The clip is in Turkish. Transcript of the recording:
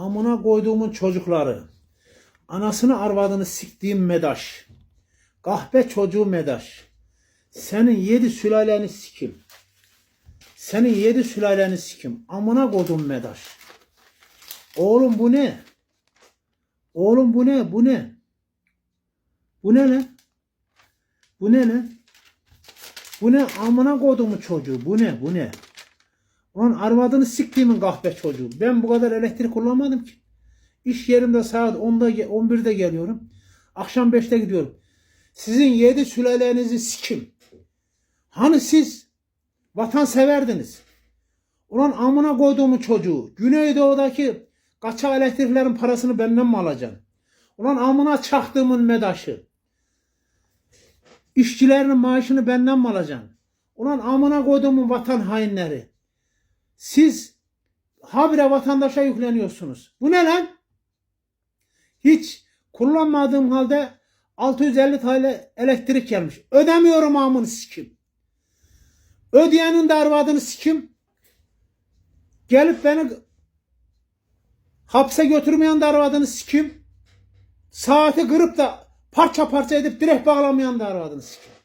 Amına koyduğumun çocukları. Anasını arvadını siktiğim medaş. Kahpe çocuğu medaş. Senin yedi sülaleni sikim. Senin yedi sülaleni sikim. Amına koydum medaş. Oğlum bu ne? Oğlum bu ne? Bu ne? Bu ne lan? Bu ne lan? Bu ne? Amına koyduğumun çocuğu. Bu ne? Bu ne? Ulan arvadını siktiğimin kahpe çocuğu. Ben bu kadar elektrik kullanmadım ki. İş yerimde saat 10'da ge- 11'de geliyorum. Akşam 5'te gidiyorum. Sizin yedi sülalenizi sikim. Hani siz vatan severdiniz. Ulan amına koyduğumun çocuğu. Güneydoğu'daki kaçak elektriklerin parasını benden mi alacaksın? Ulan amına çaktığımın medaşı. İşçilerin maaşını benden mi alacaksın? Ulan amına koyduğumun vatan hainleri. Siz habire vatandaşa yükleniyorsunuz. Bu ne lan? Hiç kullanmadığım halde 650 TL elektrik gelmiş. Ödemiyorum amını sikim. Ödeyenin de arvadını sikim. Gelip beni hapse götürmeyen de arvadını sikim. Saati kırıp da parça parça edip direkt bağlamayan da arvadını sikim.